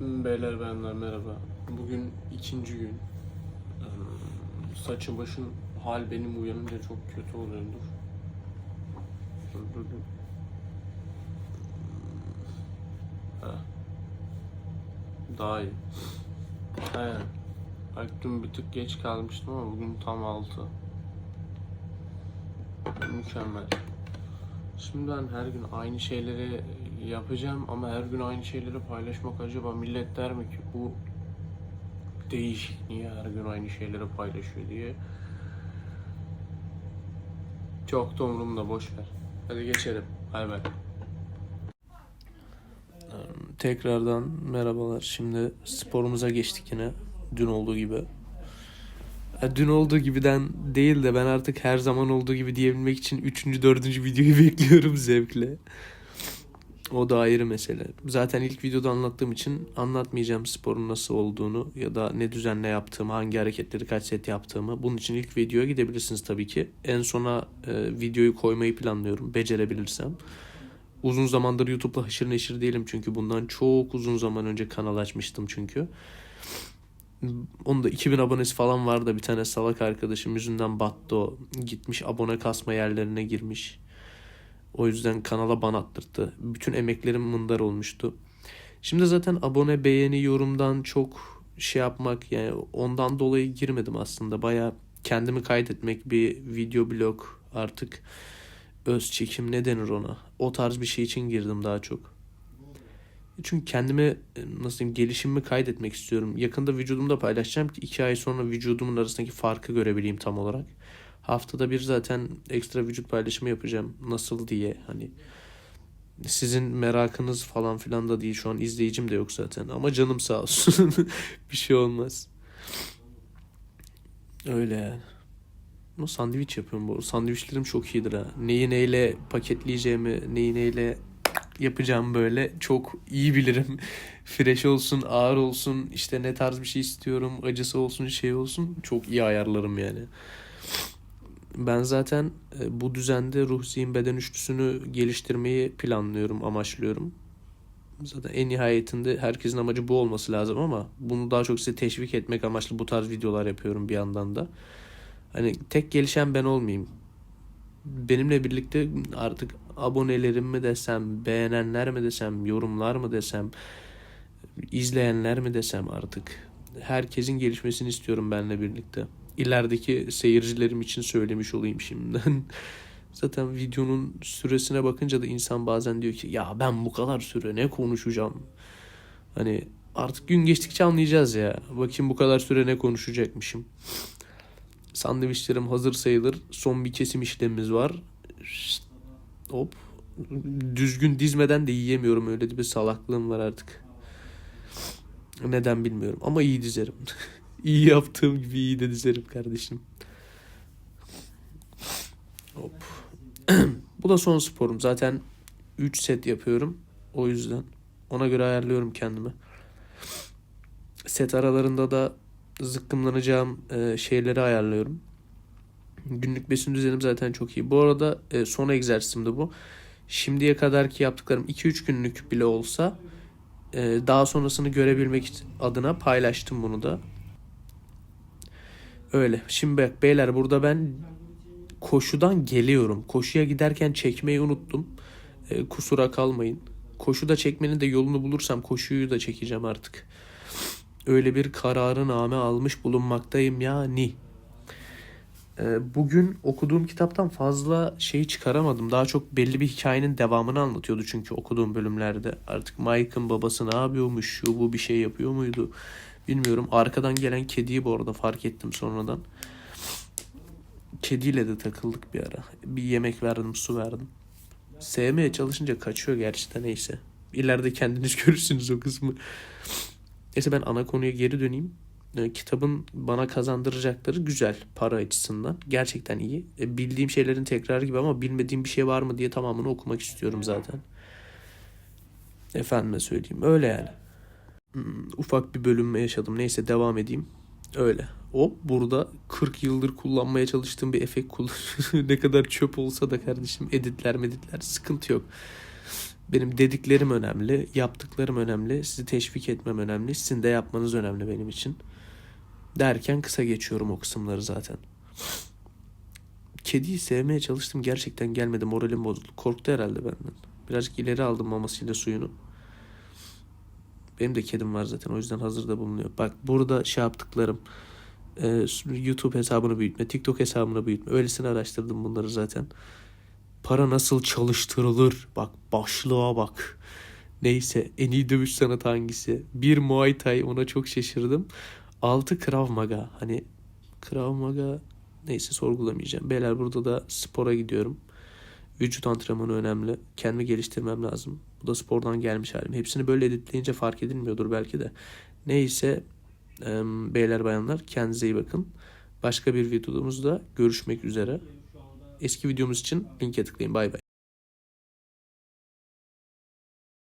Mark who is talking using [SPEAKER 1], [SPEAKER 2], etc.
[SPEAKER 1] Beyler benler merhaba. Bugün ikinci gün. Ee, Saçım başım hal benim uyanınca çok kötü oluyordur. Dur, dur, dur. Ha. Daha iyi. He. Bak dün bir tık geç kalmıştım ama bugün tam altı. Mükemmel. Şimdi ben her gün aynı şeyleri yapacağım ama her gün aynı şeyleri paylaşmak acaba millet der mi ki bu değişik niye her gün aynı şeyleri paylaşıyor diye. Çok da umurumda boş ver. Hadi geçelim. Bay bay. Tekrardan merhabalar. Şimdi sporumuza geçtik yine. Dün olduğu gibi. Dün olduğu gibiden değil de ben artık her zaman olduğu gibi diyebilmek için 3. 4. videoyu bekliyorum zevkle. O da ayrı mesele. Zaten ilk videoda anlattığım için anlatmayacağım sporun nasıl olduğunu ya da ne düzenle yaptığımı, hangi hareketleri kaç set yaptığımı. Bunun için ilk videoya gidebilirsiniz tabii ki. En sona e, videoyu koymayı planlıyorum becerebilirsem. Uzun zamandır YouTube'la haşır neşir değilim çünkü bundan çok uzun zaman önce kanal açmıştım çünkü. Onun da 2000 abonesi falan vardı bir tane salak arkadaşım yüzünden battı o. Gitmiş abone kasma yerlerine girmiş. O yüzden kanala ban attırdı. Bütün emeklerim mındar olmuştu. Şimdi zaten abone, beğeni, yorumdan çok şey yapmak yani ondan dolayı girmedim aslında. Baya kendimi kaydetmek bir video blog artık öz çekim ne denir ona? O tarz bir şey için girdim daha çok. Çünkü kendimi e, nasıl diyeyim gelişimimi kaydetmek istiyorum. Yakında vücudumda paylaşacağım ki iki ay sonra vücudumun arasındaki farkı görebileyim tam olarak. Haftada bir zaten ekstra vücut paylaşımı yapacağım. Nasıl diye hani sizin merakınız falan filan da değil. Şu an izleyicim de yok zaten. Ama canım sağ olsun. bir şey olmaz. Öyle yani. Ama sandviç yapıyorum bu. Sandviçlerim çok iyidir ha. Neyi neyle paketleyeceğimi, neyi neyle yapacağım böyle çok iyi bilirim. Fresh olsun, ağır olsun, işte ne tarz bir şey istiyorum, acısı olsun, şey olsun çok iyi ayarlarım yani. Ben zaten e, bu düzende ruh, zihin, beden üçlüsünü geliştirmeyi planlıyorum, amaçlıyorum. Zaten en nihayetinde herkesin amacı bu olması lazım ama bunu daha çok size teşvik etmek amaçlı bu tarz videolar yapıyorum bir yandan da. Hani tek gelişen ben olmayayım. Benimle birlikte artık abonelerim mi desem, beğenenler mi desem, yorumlar mı desem, izleyenler mi desem artık. Herkesin gelişmesini istiyorum benimle birlikte. İlerideki seyircilerim için söylemiş olayım şimdiden. Zaten videonun süresine bakınca da insan bazen diyor ki ya ben bu kadar süre ne konuşacağım. Hani artık gün geçtikçe anlayacağız ya. Bakayım bu kadar süre ne konuşacakmışım. Sandviçlerim hazır sayılır. Son bir kesim işlemimiz var. Şşt, Hop. Düzgün dizmeden de yiyemiyorum. Öyle bir salaklığım var artık. Neden bilmiyorum. Ama iyi dizerim. iyi yaptığım gibi iyi de dizerim kardeşim. Hop. Bu da son sporum. Zaten 3 set yapıyorum. O yüzden ona göre ayarlıyorum kendimi. Set aralarında da zıkkımlanacağım e, şeyleri ayarlıyorum. Günlük besin düzenim zaten çok iyi. Bu arada e, son egzersizim de bu. Şimdiye kadarki yaptıklarım 2-3 günlük bile olsa e, daha sonrasını görebilmek adına paylaştım bunu da. Öyle. Şimdi bak beyler burada ben koşudan geliyorum. Koşuya giderken çekmeyi unuttum. E, kusura kalmayın. Koşuda çekmenin de yolunu bulursam koşuyu da çekeceğim artık. Öyle bir kararı name almış bulunmaktayım yani. Ee, Bugün okuduğum kitaptan fazla şey çıkaramadım. Daha çok belli bir hikayenin devamını anlatıyordu çünkü okuduğum bölümlerde. Artık Mike'ın babası ne yapıyormuş, şu bu bir şey yapıyor muydu bilmiyorum. Arkadan gelen kediyi bu arada fark ettim sonradan. Kediyle de takıldık bir ara. Bir yemek verdim, su verdim. Sevmeye çalışınca kaçıyor gerçekten neyse. İleride kendiniz görürsünüz o kısmı. Neyse ben ana konuya geri döneyim. E, kitabın bana kazandıracakları güzel para açısından. Gerçekten iyi. E, bildiğim şeylerin tekrar gibi ama bilmediğim bir şey var mı diye tamamını okumak istiyorum zaten. Efendime söyleyeyim. Öyle yani. Hmm, ufak bir bölünme yaşadım. Neyse devam edeyim. Öyle. Hop burada 40 yıldır kullanmaya çalıştığım bir efekt kullan. ne kadar çöp olsa da kardeşim editler meditler sıkıntı yok. Benim dediklerim önemli, yaptıklarım önemli, sizi teşvik etmem önemli, sizin de yapmanız önemli benim için. Derken kısa geçiyorum o kısımları zaten. Kediyi sevmeye çalıştım gerçekten gelmedi moralim bozuldu. Korktu herhalde benden. Birazcık ileri aldım mamasıyla suyunu. Benim de kedim var zaten o yüzden hazırda bulunuyor. Bak burada şey yaptıklarım. e, YouTube hesabını büyütme, TikTok hesabını büyütme. Öylesine araştırdım bunları zaten. Para nasıl çalıştırılır? Bak başlığa bak. Neyse en iyi dövüş sanatı hangisi? Bir Muay Thai ona çok şaşırdım. Altı Krav Maga. Hani Krav Maga neyse sorgulamayacağım. Beyler burada da spora gidiyorum. Vücut antrenmanı önemli. Kendimi geliştirmem lazım. Bu da spordan gelmiş halim. Hepsini böyle editleyince fark edilmiyordur belki de. Neyse beyler bayanlar kendinize iyi bakın. Başka bir videomuzda görüşmek üzere. Eski videomuz için linke tıklayın. Bay bay.